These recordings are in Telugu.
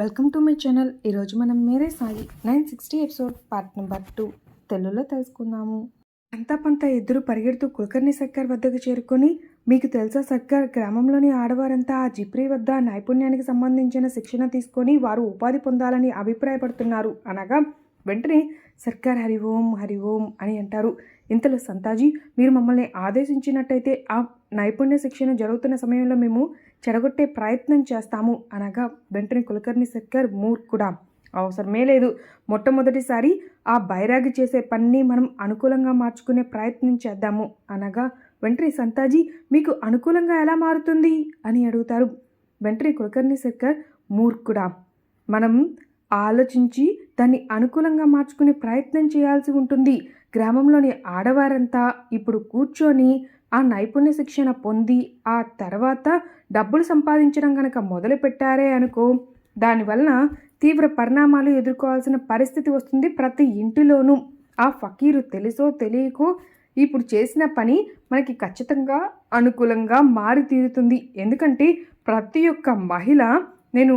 Welcome to my channel. ఈరోజు మనం Mere Sai nine sixty episode part number two తెలుగులో తెలుసుకుందాము. అంతా పంత ఇద్దరు పరిగెడుతూ కులకర్ణి సర్కార్ వద్దకు చేరుకొని మీకు తెలుసా సర్కార్ గ్రామంలోని ఆడవారంతా ఆ జిప్రీ వద్ద నైపుణ్యానికి సంబంధించిన శిక్షణ తీసుకొని వారు ఉపాధి పొందాలని అభిప్రాయపడుతున్నారు. అనగా వెంటనే సర్కార్ హరి ఓం హరి ఓం అని అంటారు. ఇంతలో సంతాజీ మీరు మమ్మల్ని ఆదేశించినట్టయితే ఆ నైపుణ్య శిక్షణ జరుగుతున్న సమయంలో మేము చెడగొట్టే ప్రయత్నం చేస్తాము అనగా వెంటనే కులకర్ణి సర్కార్ మూర్ఖుడా అవసరమే లేదు. మొట్టమొదటిసారి ఆ బైరాగి చేసే పనిని మనం అనుకూలంగా మార్చుకునే ప్రయత్నం చేద్దాము అనగా వెంటనే సంతాజీ మీకు అనుకూలంగా ఎలా మారుతుంది? అని అడుగుతారు వెంటనే కులకర్ణి సర్కార్ మూర్ఖుడా మనం ఆలోచించి దాన్ని అనుకూలంగా మార్చుకునే ప్రయత్నం చేయాల్సి ఉంటుంది. గ్రామంలోని ఆడవారంతా ఇప్పుడు కూర్చొని ఆ నైపుణ్య శిక్షణ పొంది ఆ తర్వాత డబ్బులు సంపాదించడం కనుక మొదలు పెట్టారే అనుకో దానివలన తీవ్ర పరిణామాలు ఎదుర్కోవాల్సిన పరిస్థితి వస్తుంది ప్రతి ఇంటిలోనూ. ఆ ఫకీరు తెలుసో తెలియకో ఇప్పుడు చేసిన పని మనకి ఖచ్చితంగా అనుకూలంగా మారి తీరుతుంది. ఎందుకంటే ప్రతి ఒక్క మహిళ నేను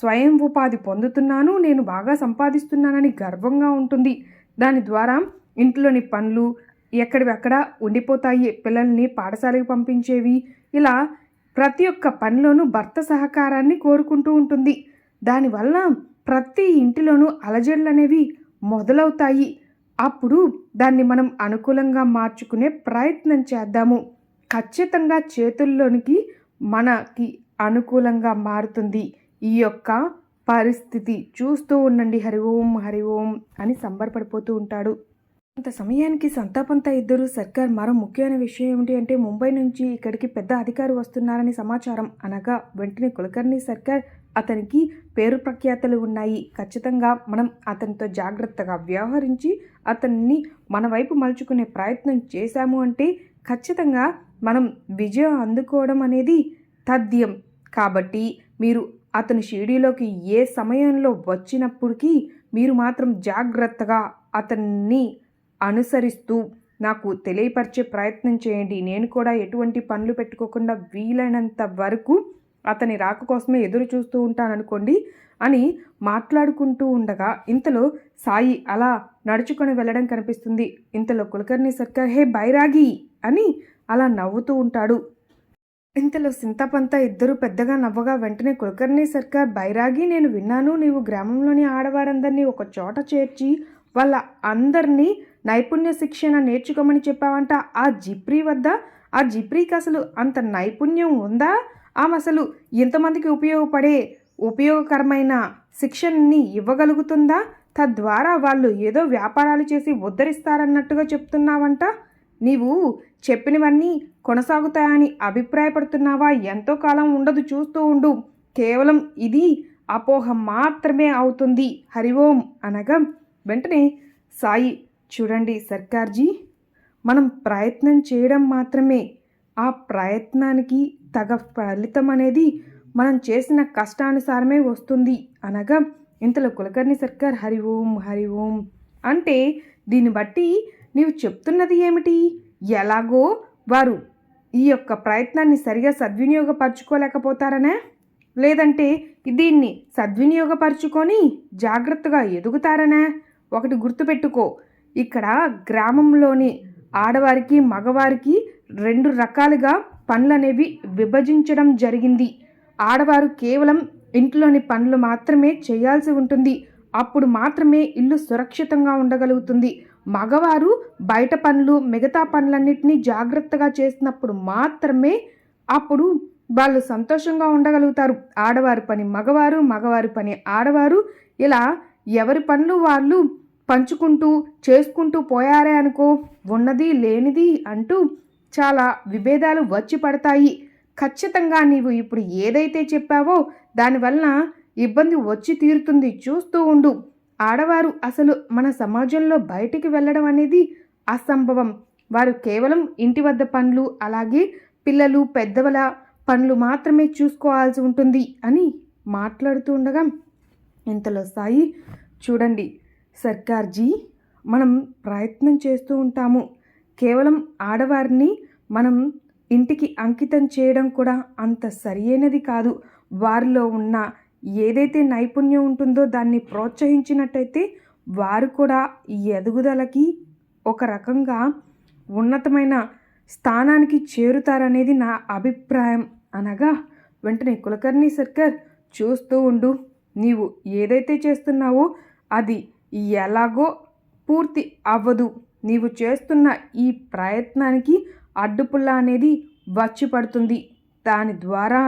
స్వయం ఉపాధి పొందుతున్నాను నేను బాగా సంపాదిస్తున్నానని గర్వంగా ఉంటుంది. దాని ద్వారా ఇంట్లోని పనులు ఎక్కడివక్కడ ఉండిపోతాయి. పిల్లల్ని పాఠశాలకు పంపించేవి ఇలా ప్రతి ఒక్క పనిలోనూ భర్త సహకారాన్ని కోరుకుంటూ ఉంటుంది. దానివల్ల ప్రతి ఇంటిలోనూ అలజడులు అనేవి మొదలవుతాయి. అప్పుడు దాన్ని మనం అనుకూలంగా మార్చుకునే ప్రయత్నం చేద్దాము. ఖచ్చితంగా చేతుల్లోనికి మనకి అనుకూలంగా మారుతుంది. ఈ యొక్క పరిస్థితి. చూస్తూ ఉండండి. హరి ఓం హరి ఓం అని సంబరపడిపోతూ ఉంటాడు. కొంత సమయానికి సంతాపంతా ఇద్దరు సర్కార్ మరో ముఖ్యమైన విషయం ఏమిటి అంటే ముంబై నుంచి ఇక్కడికి పెద్ద అధికారి వస్తున్నారని సమాచారం అనగా వెంటనే కులకర్ణి సర్కార్ అతనికి పేరు ప్రఖ్యాతలు ఉన్నాయి. ఖచ్చితంగా మనం అతనితో జాగ్రత్తగా వ్యవహరించి అతన్ని మన వైపు మలుచుకునే ప్రయత్నం చేశాము అంటే ఖచ్చితంగా మనం విజయం అందుకోవడం అనేది తథ్యం. కాబట్టి మీరు అతని షిరిడీలోకి ఏ సమయంలో వచ్చినప్పటికీ మీరు మాత్రం జాగ్రత్తగా అతన్ని అనుసరిస్తూ నాకు తెలియపరిచే ప్రయత్నం చేయండి. నేను కూడా ఎటువంటి పనులు పెట్టుకోకుండా వీలైనంత వరకు అతని రాక కోసమే ఎదురు చూస్తూ ఉంటాననుకోండి అని మాట్లాడుకుంటూ ఉండగా ఇంతలో సాయి అలా నడుచుకొని వెళ్ళడం కనిపిస్తుంది. ఇంతలో కులకర్ణి సర్కార్ హే బైరాగి అని అలా నవ్వుతూ ఉంటాడు. ఇంతలో సింతపంత ఇద్దరు పెద్దగా నవ్వగా వెంటనే కులకర్ణి సర్కార్ బైరాగి నేను విన్నాను. నీవు గ్రామంలోని ఆడవారందరినీ ఒక చోట చేర్చి వాళ్ళ అందరినీ నైపుణ్య శిక్షణ నేర్చుకోమని చెప్పావంట. ఆ జిప్రీ వద్ద? ఆ జిప్రీకి అసలు అంత నైపుణ్యం ఉందా? ఆమె అసలు ఎంతమందికి ఉపయోగపడే ఉపయోగకరమైన శిక్షణని ఇవ్వగలుగుతుందా? తద్వారా వాళ్ళు ఏదో వ్యాపారాలు చేసి ఉద్ధరిస్తారన్నట్టుగా చెప్తున్నావంట. నీవు చెప్పినవన్నీ కొనసాగుతాయని అభిప్రాయపడుతున్నావా? ఎంతో కాలం ఉండదు చూస్తూ ఉండు. కేవలం ఇది అపోహ మాత్రమే అవుతుంది. హరి ఓం అనగా వెంటనే సాయి చూడండి సర్కార్జీ. మనం ప్రయత్నం చేయడం మాత్రమే. ఆ ప్రయత్నానికి తగ ఫలితం అనేది మనం చేసిన కష్టానుసారమే వస్తుంది. అనగా ఇంతలో కులకర్ణి సర్కార్ హరి ఓం హరి ఓం అంటే దీన్ని బట్టి నీవు చెప్తున్నది ఏమిటి? ఎలాగో వారు ఈ యొక్క ప్రయత్నాన్ని సరిగా సద్వినియోగపరచుకోలేకపోతారనే? లేదంటే దీన్ని సద్వినియోగపరుచుకొని జాగ్రత్తగా ఎదుగుతారనే? ఒకటి గుర్తుపెట్టుకో. ఇక్కడ గ్రామంలోని ఆడవారికి మగవారికి రెండు రకాలుగా పనులు అనేవి విభజించడం జరిగింది. ఆడవారు కేవలం ఇంట్లోని పనులు మాత్రమే చేయాల్సి ఉంటుంది. అప్పుడు మాత్రమే ఇల్లు సురక్షితంగా ఉండగలుగుతుంది. మగవారు బయట పనులు మిగతా పనులన్నింటినీ జాగ్రత్తగా చేసినప్పుడు మాత్రమే అప్పుడు వాళ్ళు సంతోషంగా ఉండగలుగుతారు. ఆడవారి పని మగవారు మగవారి పని ఆడవారు. ఇలా ఎవరి పనులు వాళ్ళు పంచుకుంటూ చేసుకుంటూ పోయారే అనుకో ఉన్నది లేనిది అంటూ చాలా విభేదాలు వచ్చి పడతాయి. ఖచ్చితంగా నీవు ఇప్పుడు ఏదైతే చెప్పావో దానివలన ఇబ్బంది వచ్చి తీరుతుంది. చూస్తూ ఉండు. ఆడవారు అసలు మన సమాజంలో బయటికి వెళ్ళడం అనేది అసంభవం. వారు కేవలం ఇంటి వద్ద పనులు అలాగే పిల్లలు పెద్దవల పనులు మాత్రమే చూసుకోవాల్సి ఉంటుంది అని మాట్లాడుతూ ఉండగా ఇంతలో సాయి చూడండి సర్కార్జీ మనం ప్రయత్నం చేస్తూ ఉంటాము. కేవలం ఆడవారిని మనం ఇంటికి అంకితం చేయడం కూడా అంత సరియైనది కాదు. వారిలో ఉన్న ఏదైతే నైపుణ్యం ఉంటుందో దాన్ని ప్రోత్సహించినట్టయితే వారు కూడా ఎదుగుదలకి ఒక రకంగా ఉన్నతమైన స్థానానికి చేరుతారనేది నా అభిప్రాయం. అనగా వెంటనే కులకర్ణి సర్కార్ చూస్తూ ఉండు. నీవు ఏదైతే చేస్తున్నావో అది ఎలాగో పూర్తి అవ్వదు. నీవు చేస్తున్న ఈ ప్రయత్నానికి అడ్డుపుల్ల అనేది వచ్చి పడుతుంది దాని ద్వారా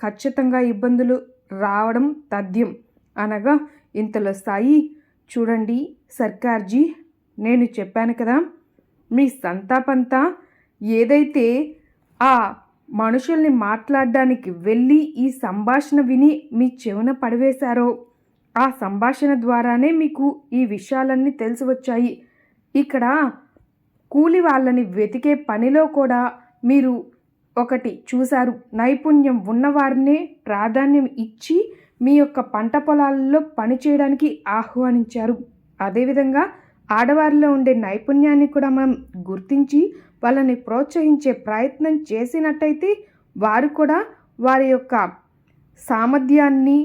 ఖచ్చితంగా ఇబ్బందులు రావడం తథ్యం. అనగా ఇంతలో సాయి చూడండి సర్కార్జీ నేను చెప్పాను కదా మీ సంతాపంతా ఏదైతే ఆ మనుషుల్ని మాట్లాడడానికి వెళ్ళి ఈ సంభాషణ విని మీ చెవున పడివేశారో ఆ సంభాషణ ద్వారానే మీకు ఈ విషయాలన్నీ తెలిసి వచ్చాయి ఇక్కడ కూలి వాళ్ళని వెతికే పనిలో కూడా మీరు ఒకటి చూశారు. నైపుణ్యం ఉన్నవారినే ప్రాధాన్యం ఇచ్చి మీ యొక్క పంట పొలాల్లో పని చేయడానికి ఆహ్వానించారు. అదేవిధంగా ఆడవారిలో ఉండే నైపుణ్యాన్ని కూడా మనం గుర్తించి వాళ్ళని ప్రోత్సహించే ప్రయత్నం చేసినట్టయితే వారు కూడా వారి యొక్క సామర్థ్యాన్ని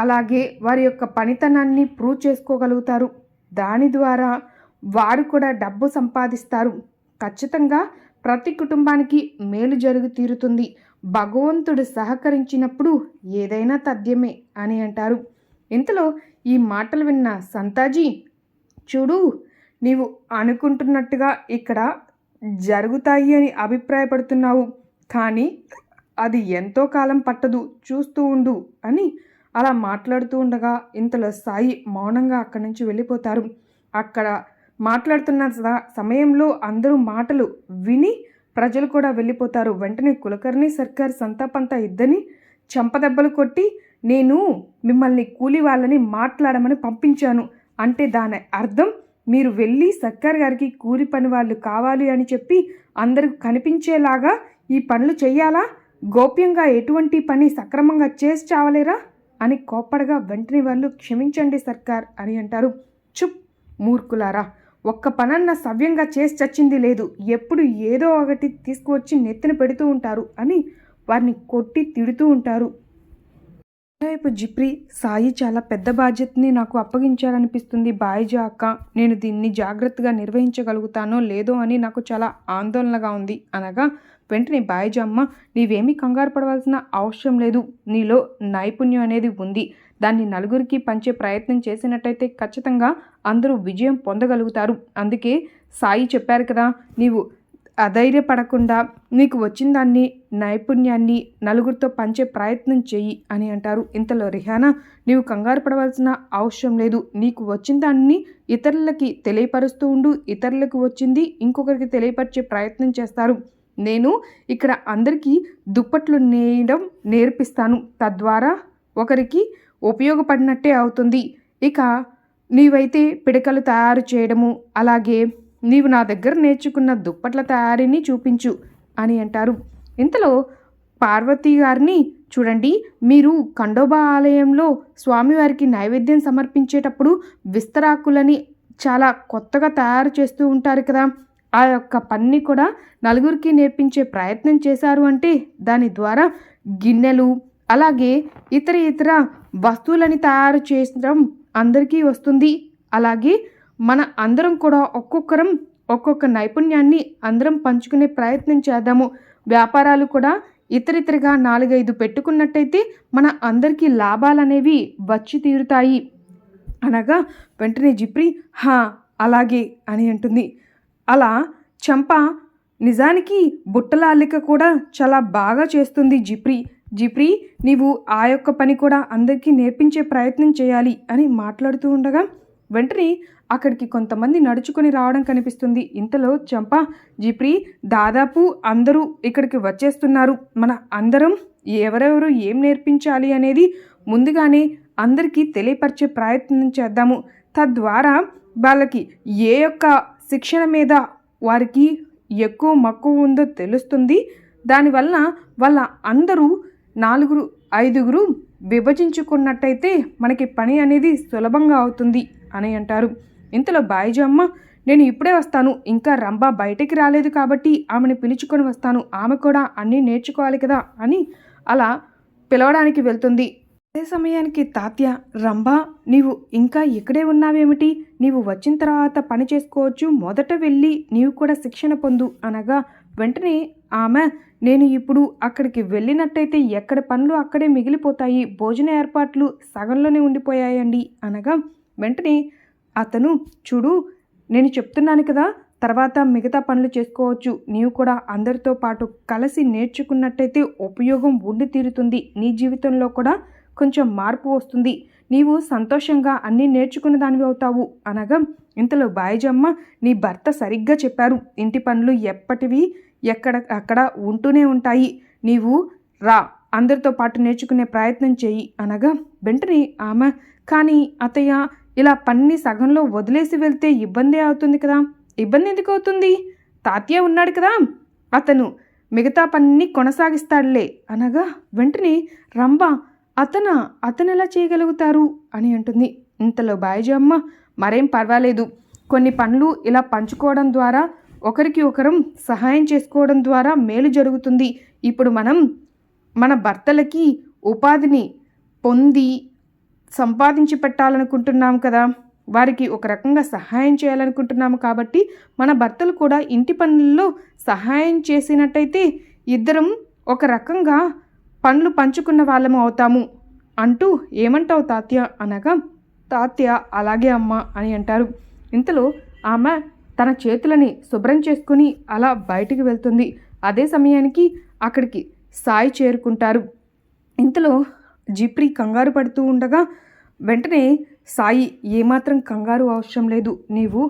అలాగే వారి యొక్క పనితనాన్ని ప్రూవ్ చేసుకోగలుగుతారు. దాని ద్వారా వారు కూడా డబ్బు సంపాదిస్తారు. ఖచ్చితంగా ప్రతి కుటుంబానికి మేలు జరుగు తీరుతుంది. భగవంతుడు సహకరించినప్పుడు ఏదైనా తథ్యమే అని అంటారు. ఇంతలో ఈ మాటలు విన్న సంతాజీ చూడు నీవు అనుకుంటున్నట్టుగా ఇక్కడ జరుగుతాయి అని అభిప్రాయపడుతున్నావు. కానీ అది ఎంతో కాలం పట్టదు. చూస్తూ ఉండు అని అలా మాట్లాడుతూ ఉండగా ఇంతలో సాయి మౌనంగా అక్కడి నుంచి వెళ్ళిపోతారు. అక్కడ మాట్లాడుతున్న స- సమయంలో అందరూ మాటలు విని ప్రజలు కూడా వెళ్ళిపోతారు. వెంటనే కులకర్ణి సర్కార్ సంతాపంతా ఇద్దని చెంపదెబ్బలు కొట్టి నేను మిమ్మల్ని కూలి వాళ్ళని మాట్లాడమని పంపించాను. అంటే దాని అర్థం మీరు వెళ్ళి సర్కార్ గారికి కూలి పని వాళ్ళు కావాలి అని చెప్పి అందరికి కనిపించేలాగా ఈ పనులు చేయాలా? గోప్యంగా ఎటువంటి పని సక్రమంగా చేసి చావలేరా? అని కోప్పడగా వెంటనే వాళ్ళు క్షమించండి సర్కార్ అని అంటారు. చుప్ మూర్ఖులారా ఒక్క పనన్న సవ్యంగా చేసి చచ్చింది లేదు. ఎప్పుడు ఏదో ఒకటి తీసుకువచ్చి నెత్తిన పెడుతూ ఉంటారు అని వారిని కొట్టి తిడుతూ ఉంటారు. మరోవైపు జిప్రి సాయి చాలా పెద్ద బాధ్యతని నాకు అప్పగించారనిపిస్తుంది. బాయిజా అక్క నేను దీన్ని జాగ్రత్తగా నిర్వహించగలుగుతానో లేదో అని నాకు చాలా ఆందోళనగా ఉంది అనగా వెంటనే బాయిజా నీవేమీ కంగారు పడవలసిన అవసరం లేదు. నీలో నైపుణ్యం అనేది ఉంది. దాన్ని నలుగురికి పంచే ప్రయత్నం చేసినట్టయితే ఖచ్చితంగా అందరూ విజయం పొందగలుగుతారు. అందుకే సాయి చెప్పారు కదా నీవు అధైర్యపడకుండా నీకు వచ్చిన దాన్ని నైపుణ్యాన్ని నలుగురితో పంచే ప్రయత్నం చెయ్యి అని అంటారు. ఇంతలో రిహానా నీవు కంగారు పడవలసిన అవసరం లేదు. నీకు వచ్చిన దాన్ని ఇతరులకి తెలియపరుస్తూ ఉండు. ఇతరులకు వచ్చింది ఇంకొకరికి తెలియపరిచే ప్రయత్నం చేస్తారు. నేను ఇక్కడ అందరికీ దుప్పట్లు నేయడం నేర్పిస్తాను. తద్వారా ఒకరికి ఉపయోగపడినట్టే అవుతుంది. ఇక నీవైతే పిడకలు తయారు చేయడము అలాగే నీవు నా దగ్గర నేర్చుకున్న దుప్పట్ల తయారీని చూపించు అని అంటారు. ఇంతలో పార్వతీ గారిని చూడండి. మీరు ఖండోబా ఆలయంలో స్వామివారికి నైవేద్యం సమర్పించేటప్పుడు విస్తరాకులని చాలా కొత్తగా తయారు చేస్తూ ఉంటారు కదా. ఆ యొక్క పని కూడా నలుగురికి నేర్పించే ప్రయత్నం చేశారు అంటే దాని ద్వారా గిన్నెలు అలాగే ఇతర ఇతర వస్తువులని తయారు చేయడం అందరికీ వస్తుంది. అలాగే మన అందరం కూడా ఒక్కొక్కరం ఒక్కొక్క నైపుణ్యాన్ని అందరం పంచుకునే ప్రయత్నం చేద్దాము. వ్యాపారాలు కూడా ఇతరితరగా నాలుగైదు పెట్టుకున్నట్టయితే మన అందరికీ లాభాలు అనేవి వచ్చి తీరుతాయి. అనగా వెంటనే జిప్రి హా అలాగే అని అంటుంది. అలా చంప నిజానికి బుట్టల అల్లిక కూడా చాలా బాగా చేస్తుంది జిప్రి. జిప్రి నీవు ఆ యొక్క పని కూడా అందరికీ నేర్పించే ప్రయత్నం చేయాలి అని మాట్లాడుతూ ఉండగా వెంటనే అక్కడికి కొంతమంది నడుచుకొని రావడం కనిపిస్తుంది. ఇంతలో చంప జిప్రి దాదాపు అందరూ ఇక్కడికి వచ్చేస్తున్నారు. మన అందరం ఎవరెవరు ఏం నేర్పించాలి అనేది ముందుగానే అందరికీ తెలియపరిచే ప్రయత్నం చేద్దాము. తద్వారా వాళ్ళకి ఏ యొక్క శిక్షణ మీద వారికి ఎక్కువ మక్కువ ఉందో తెలుస్తుంది. దానివల్ల వాళ్ళ అందరూ నాలుగురు ఐదుగురు విభజించుకున్నట్టయితే మనకి పని అనేది సులభంగా అవుతుంది అని అంటారు. ఇంతలో బాయిజమ్మ నేను ఇప్పుడే వస్తాను. ఇంకా రంభ బయటికి రాలేదు కాబట్టి ఆమెను పిలుచుకొని వస్తాను. ఆమె కూడా అన్నీ నేర్చుకోవాలి కదా అని అలా పిలవడానికి వెళ్తుంది. అదే సమయానికి తాత్య రంభా నీవు ఇంకా ఇక్కడే ఉన్నావేమిటి? నీవు వచ్చిన తర్వాత పని చేసుకోవచ్చు. మొదట వెళ్ళి నీవు కూడా శిక్షణ పొందు అనగా వెంటనే ఆమె నేను ఇప్పుడు అక్కడికి వెళ్ళినట్టయితే ఎక్కడ పనులు అక్కడే మిగిలిపోతాయి. భోజన ఏర్పాట్లు సగంలోనే ఉండిపోయాయండి అనగా వెంటనే అతను చూడు నేను చెప్తున్నాను కదా తర్వాత మిగతా పనులు చేసుకోవచ్చు. నీవు కూడా అందరితో పాటు కలిసి నేర్చుకున్నట్టయితే ఉపయోగం ఉండి తీరుతుంది. నీ జీవితంలో కూడా కొంచెం మార్పు వస్తుంది. నీవు సంతోషంగా అన్నీ నేర్చుకున్న దానివి అవుతావు. అనగా ఇంతలో బాయిజమ్మ నీ భర్త సరిగ్గా చెప్పారు. ఇంటి పనులు ఎప్పటివి ఎక్కడ అక్కడ ఉంటూనే ఉంటాయి. నీవు రా అందరితో పాటు నేర్చుకునే ప్రయత్నం చేయి. అనగా వెంటనే ఆమె కానీ అతయ్య ఇలా పన్ని సగంలో వదిలేసి వెళ్తే ఇబ్బంది అవుతుంది కదా. ఇబ్బంది ఎందుకు అవుతుంది? తాతయ్య ఉన్నాడు కదా. అతను మిగతా పనిని కొనసాగిస్తాడులే. అనగా వెంటనే రంభ అతన అతను ఎలా చేయగలుగుతారు? అని అంటుంది. ఇంతలో బాయిజమ్మ మరేం పర్వాలేదు. కొన్ని పనులు ఇలా పంచుకోవడం ద్వారా ఒకరికి ఒకరం సహాయం చేసుకోవడం ద్వారా మేలు జరుగుతుంది. ఇప్పుడు మనం మన భర్తలకి ఉపాధిని పొంది సంపాదించి పెట్టాలనుకుంటున్నాం కదా. వారికి ఒక రకంగా సహాయం చేయాలనుకుంటున్నాము కాబట్టి మన భర్తలు కూడా ఇంటి పనుల్లో సహాయం చేసినట్టయితే ఇద్దరం ఒక రకంగా పనులు పంచుకున్న వాళ్ళము అవుతాము అంటూ ఏమంటావు తాత్య అనగా తాత్య అలాగే అమ్మ అని అంటారు. ఇంతలో ఆమె తన చేతులని శుభ్రం చేసుకుని అలా బయటికి వెళ్తుంది. అదే సమయానికి అక్కడికి సాయి చేరుకుంటారు. ఇంతలో జిప్రి కంగారు పడుతూ ఉండగా వెంటనే సాయి ఏమాత్రం కంగారు అవసరం లేదు నీవు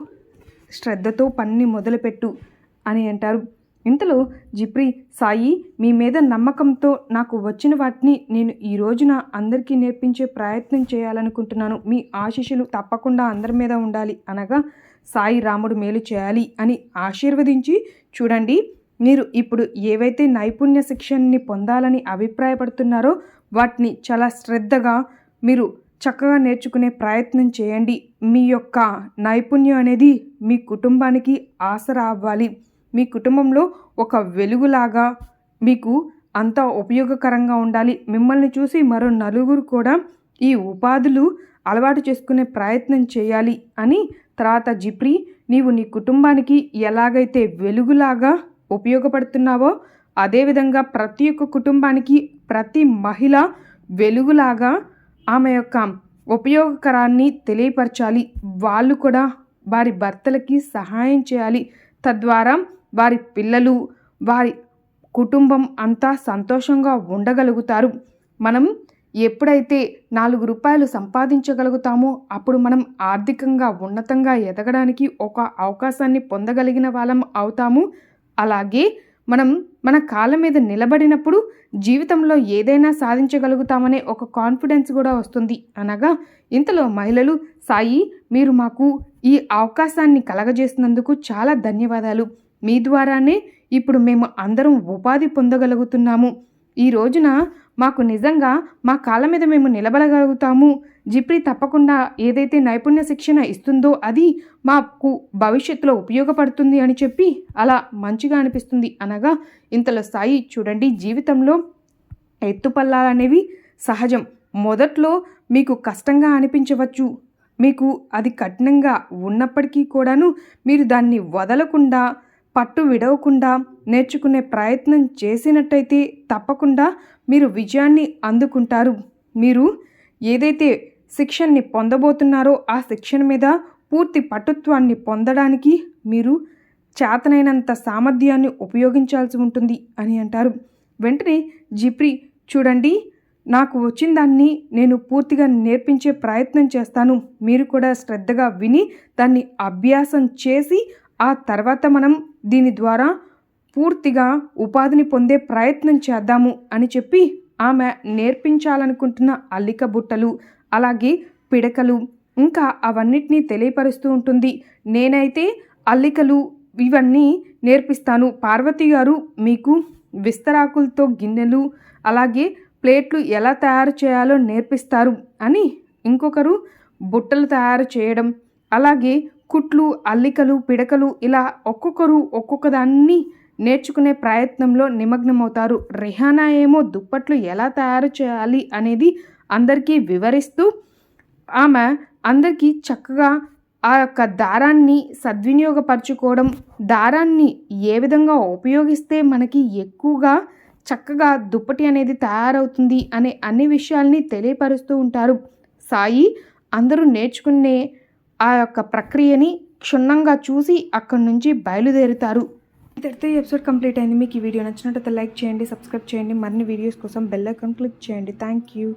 శ్రద్ధతో పనిని మొదలుపెట్టు అని అంటారు. ఇంతలో జిప్రి సాయి మీ మీద నమ్మకంతో నాకు వచ్చిన వాటిని నేను ఈ రోజున అందరికీ నేర్పించే ప్రయత్నం చేయాలనుకుంటున్నాను. మీ ఆశీస్సులు తప్పకుండా అందరి మీద ఉండాలి అనగా సాయి రాముడు మేలు చేయాలి అని ఆశీర్వదించి చూడండి మీరు ఇప్పుడు ఏవైతే నైపుణ్య శిక్షణని పొందాలని అభిప్రాయపడుతున్నారో వాటిని చాలా శ్రద్ధగా మీరు చక్కగా నేర్చుకునే ప్రయత్నం చేయండి. మీ యొక్క నైపుణ్యం అనేది మీ కుటుంబానికి ఆసరా అవ్వాలి. మీ కుటుంబంలో ఒక వెలుగులాగా మీకు అంత ఉపయోగకరంగా ఉండాలి. మిమ్మల్ని చూసి మరో నలుగురు కూడా ఈ ఉపాధులు అలవాటు చేసుకునే ప్రయత్నం చేయాలి అని తర్వాత జిప్రి నీవు నీ కుటుంబానికి ఎలాగైతే వెలుగులాగా ఉపయోగపడుతున్నావో అదేవిధంగా ప్రతి ఒక్క కుటుంబానికి ప్రతి మహిళ వెలుగులాగా ఆమె యొక్క ఉపయోగకరాన్ని తెలియపరచాలి. వాళ్ళు కూడా వారి భర్తలకి సహాయం చేయాలి. తద్వారా వారి పిల్లలు వారి కుటుంబం అంతా సంతోషంగా ఉండగలుగుతారు. మనం ఎప్పుడైతే నాలుగు రూపాయలు సంపాదించగలుగుతామో అప్పుడు మనం ఆర్థికంగా ఉన్నతంగా ఎదగడానికి ఒక అవకాశాన్ని పొందగలిగిన వాళ్ళం అవుతాము. అలాగే మనం మన కాళ్ళ మీద నిలబడినప్పుడు జీవితంలో ఏదైనా సాధించగలుగుతామనే ఒక కాన్ఫిడెన్స్ కూడా వస్తుంది. అనగా ఇంతలో మహిళలు సాయి మీరు మాకు ఈ అవకాశాన్ని కలగజేసినందుకు చాలా ధన్యవాదాలు. మీ ద్వారానే ఇప్పుడు మేము అందరం ఉపాధి పొందగలుగుతున్నాము. ఈ రోజున మాకు నిజంగా మా కాళ్ళ మీద మేము నిలబడగలుగుతాము. జిప్రీ తప్పకుండా ఏదైతే నైపుణ్య శిక్షణ ఇస్తుందో అది మాకు భవిష్యత్తులో ఉపయోగపడుతుంది అని చెప్పి అలా మంచిగా అనిపిస్తుంది. అనగా ఇంతలో స్థాయి చూడండి జీవితంలో ఎత్తుపల్లాలనేవి సహజం. మొదట్లో మీకు కష్టంగా అనిపించవచ్చు. మీకు అది కఠినంగా ఉన్నప్పటికీ కూడాను మీరు దాన్ని వదలకుండా పట్టు విడవకుండా నేర్చుకునే ప్రయత్నం చేసినట్టయితే తప్పకుండా మీరు విజయాన్ని అందుకుంటారు. మీరు ఏదైతే శిక్షణని పొందబోతున్నారో ఆ శిక్షణ మీద పూర్తి పటుత్వాన్ని పొందడానికి మీరు చేతనైనంత సామర్థ్యాన్ని ఉపయోగించాల్సి ఉంటుంది అని అంటారు. వెంటనే జిప్రి చూడండి. నాకు వచ్చిన దాన్ని నేను పూర్తిగా నేర్పించే ప్రయత్నం చేస్తాను. మీరు కూడా శ్రద్ధగా విని దాన్ని అభ్యాసం చేసి ఆ తర్వాత మనం దీని ద్వారా పూర్తిగా ఉపాధిని పొందే ప్రయత్నం చేద్దాము అని చెప్పి ఆమె నేర్పించాలనుకుంటున్న అల్లిక బుట్టలు అలాగే పిడకలు ఇంకా అవన్నిటినీ తెలియపరుస్తూ ఉంటుంది. నేనైతే అల్లికలు ఇవన్నీ నేర్పిస్తాను. పార్వతి గారు మీకు విస్తరాకులతో గిన్నెలు అలాగే ప్లేట్లు ఎలా తయారు చేయాలో నేర్పిస్తారు అని ఇంకొకరు బుట్టలు తయారు చేయడం అలాగే కుట్లు అల్లికలు పిడకలు ఇలా ఒక్కొక్కరు ఒక్కొక్క దాన్ని నేర్చుకునే ప్రయత్నంలో నిమగ్నమవుతారు. రెహానా ఏమో దుప్పట్లు ఎలా తయారు చేయాలి అనేది అందరికీ వివరిస్తూ ఆమె అందరికీ చక్కగా ఆ యొక్క దారాన్ని సద్వినియోగపరచుకోవడం దారాన్ని ఏ విధంగా ఉపయోగిస్తే మనకి ఎక్కువగా చక్కగా దుప్పటి అనేది తయారవుతుంది అనే అన్ని విషయాల్ని తెలియపరుస్తూ ఉంటారు. సాయి అందరూ నేర్చుకునే ఆ యొక్క ప్రక్రియని క్షుణ్ణంగా చూసి అక్కడి నుంచి బయలుదేరుతారు. ఇంతటితో ఈ ఎపిసోడ్ కంప్లీట్ అయింది. మీకు ఈ వీడియో నచ్చినట్లయితే లైక్ చేయండి సబ్స్క్రైబ్ చేయండి. మరిన్ని వీడియోస్ కోసం బెల్ ఐకాన్ క్లిక్ చేయండి. Thank you.